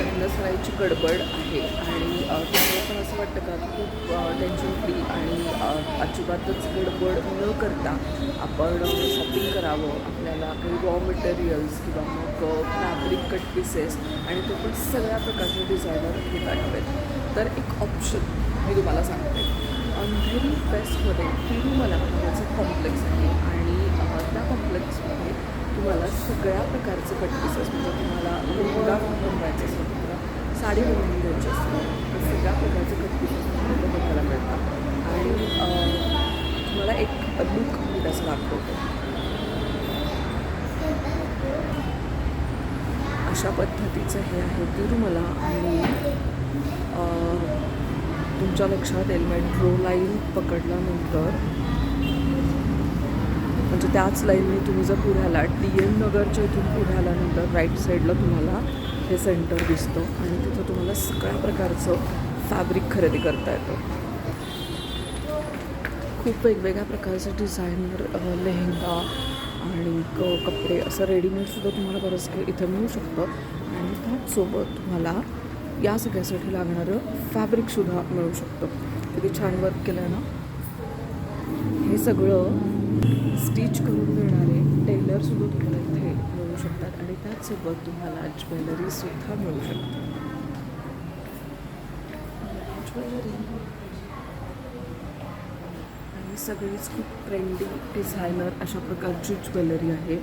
लग्न सरायची गडबड आहे. आणि अ, तुम्हाला पण असं वाटतं का खूप टेन्शन फ्री आणि अजिबातच गडबड न करता आपण शॉपिंग करावं. आपल्याला काही रॉ मटेरियल्स किंवा मग फॅब्रिक कट पीसेस आणि ते पण सगळ्या प्रकारचे डिझायनर हे यावेत तर एक ऑप्शन मी तुम्हाला सांगते. अंधेरी वेस्टमध्ये तिरुमला नावाचं कॉम्प्लेक्स आहे. आणि त्या कॉम्प्लेक्समध्ये तुम्हाला सगळ्या प्रकारचे कट पीसेस म्हणजे तुम्हाला लेहंगा बनवायचे असेल तुम्हाला साडी बनवून द्यायची असते. सगळ्या प्रकारचे कट बघायला मिळतात. आणि मला तुम्हाला एक लुक मी त्याचं अशा पद्धतीचं हे आहे तिरुमला आणि तुमच्या लक्षात येईल मेट्रो लाईन पकडल्यानंतर म्हणजे त्याच लाईनने तुम्ही जर पुढे आलात डी एम नगरच्या इथून पुढे आल्यानंतर राईट साईडला तुम्हाला हे सेंटर दिसतं. आणि तिथं तुम्हाला सगळ्या प्रकारचं फॅब्रिक खरेदी करता येतं. खूप वेगवेगळ्या प्रकारचे डिझायनर लेहंगा आणि क कपडे असं रेडीमेडसुद्धा तुम्हाला बरंच काही इथं मिळू शकतं. आणि त्याचसोबत तुम्हाला या सगळ्यासाठी लागणारं फॅब्रिकसुद्धा मिळू शकतं. किती छान वर्क केलं आहे ना? हे सगळं स्टिच करून देणारे टेलरसुद्धा तुम्हाला इथे मिळू शकतात. आणि त्याचसोबत तुम्हाला ज्वेलरीसुद्धा मिळू शकतात. आणि सगळीच खूप ट्रेंडी डिझायनर अशा प्रकारची ज्वेलरी आहे.